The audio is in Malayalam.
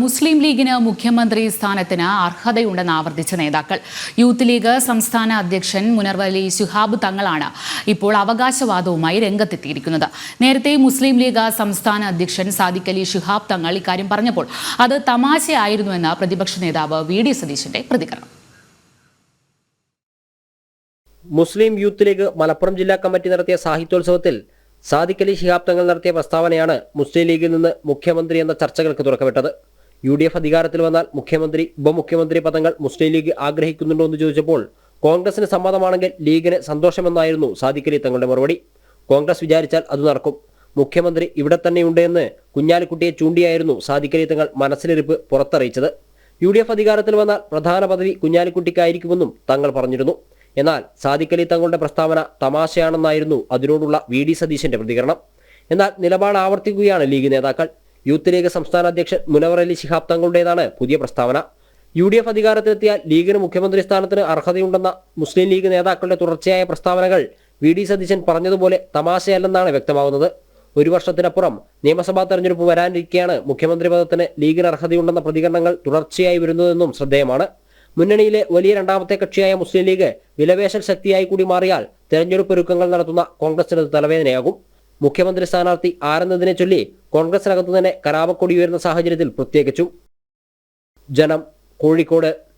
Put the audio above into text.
മുസ്ലിം ലീഗിന് മുഖ്യമന്ത്രി സ്ഥാനത്തിന് അർഹതയുണ്ടെന്ന് ആവർത്തിച്ച നേതാക്കൾ. യൂത്ത് ലീഗ് സംസ്ഥാന അധ്യക്ഷൻ മുനർവലി ശുഹാബ് തങ്ങളാണ് ഇപ്പോൾ അവകാശവാദവുമായി രംഗത്തെത്തിയിരിക്കുന്നത്. നേരത്തെ മുസ്ലിം ലീഗ് സംസ്ഥാന അധ്യക്ഷൻ സാദിഖ് അലി ശുഹാബ് തങ്ങൾ ഇക്കാര്യം പറഞ്ഞപ്പോൾ അത് തമാശയായിരുന്നുവെന്ന് പ്രതിപക്ഷ നേതാവ് വി ഡി സതീശന്റെ പ്രതികരണം. മുസ്ലിം യൂത്ത് ലീഗ് മലപ്പുറം ജില്ലാ കമ്മിറ്റി നടത്തിയ സാഹിത്യോത്സവത്തിൽ സാദിഖ് അലി ശിഹാബ് തങ്ങൾ നടത്തിയ പ്രസ്താവനയാണ് മുസ്ലിം ലീഗിൽ നിന്ന് മുഖ്യമന്ത്രി എന്ന ചർച്ചകൾക്ക് തുടക്കമിട്ടത്. യു ഡി എഫ് അധികാരത്തിൽ വന്നാൽ മുഖ്യമന്ത്രി ഉപമുഖ്യമന്ത്രി പദങ്ങൾ മുസ്ലിം ലീഗ് ആഗ്രഹിക്കുന്നുണ്ടോ എന്ന് ചോദിച്ചപ്പോൾ കോൺഗ്രസിന് സമ്മതമാണെങ്കിൽ ലീഗിന് സന്തോഷമെന്നായിരുന്നു സാദിഖലി തങ്ങളുടെ മറുപടി. കോൺഗ്രസ് വിചാരിച്ചാൽ അത് നടക്കും. മുഖ്യമന്ത്രി ഇവിടെ തന്നെയുണ്ട് എന്ന് കുഞ്ഞാലിക്കുട്ടിയെ ചൂണ്ടിയായിരുന്നു സാദിഖലി തങ്ങൾ മനസ്സിലിരിപ്പ് പുറത്തറിയിച്ചത്. യു ഡി എഫ് അധികാരത്തിൽ വന്നാൽ പ്രധാന പദവി കുഞ്ഞാലിക്കുട്ടിക്കായിരിക്കുമെന്നും തങ്ങൾ പറഞ്ഞിരുന്നു. എന്നാൽ സാദിഖലി തങ്ങളുടെ പ്രസ്താവന തമാശയാണെന്നായിരുന്നു അതിനോടുള്ള വി ഡി സതീശന്റെ പ്രതികരണം. എന്നാൽ നിലപാട് ആവർത്തിക്കുകയാണ് ലീഗ് നേതാക്കൾ. യൂത്ത് ലീഗ് സംസ്ഥാന അധ്യക്ഷൻ മുനവർ അലി ശിഹാബ് തങ്ങളുടേതാണ് പുതിയ പ്രസ്താവന. യു ഡി എഫ് അധികാരത്തിലെത്തിയാൽ ലീഗിന് മുഖ്യമന്ത്രി സ്ഥാനത്തിന് അർഹതയുണ്ടെന്ന മുസ്ലിം ലീഗ് നേതാക്കളുടെ തുടർച്ചയായ പ്രസ്താവനകൾ വി ഡി സതീശൻ പറഞ്ഞതുപോലെ തമാശയല്ലെന്നാണ് വ്യക്തമാവുന്നത് ഒരു വർഷത്തിനപ്പുറം നിയമസഭാ തെരഞ്ഞെടുപ്പ് വരാനിരിക്കെയാണ് മുഖ്യമന്ത്രി പദത്തിന് ലീഗിന് അർഹതയുണ്ടെന്ന പ്രതികരണങ്ങൾ തുടർച്ചയായി വരുന്നതെന്നും ശ്രദ്ധേയമാണ്. മുന്നണിയിലെ വലിയ രണ്ടാമത്തെ കക്ഷിയായ മുസ്ലിം ലീഗ് വിലവേശൽ ശക്തിയായി കൂടി മാറിയാൽ തെരഞ്ഞെടുപ്പ് ഒരുക്കങ്ങൾ നടത്തുന്ന കോൺഗ്രസിന് തലവേദനയാകും. മുഖ്യമന്ത്രി സ്ഥാനാർത്ഥി ആരെന്നതിനെ ചൊല്ലി കോൺഗ്രസിനകത്ത് തന്നെ കലാപക്കൊടി ഉയരുന്ന സാഹചര്യത്തിൽ പ്രത്യേകിച്ചും. ജനം കോഴിക്കോട്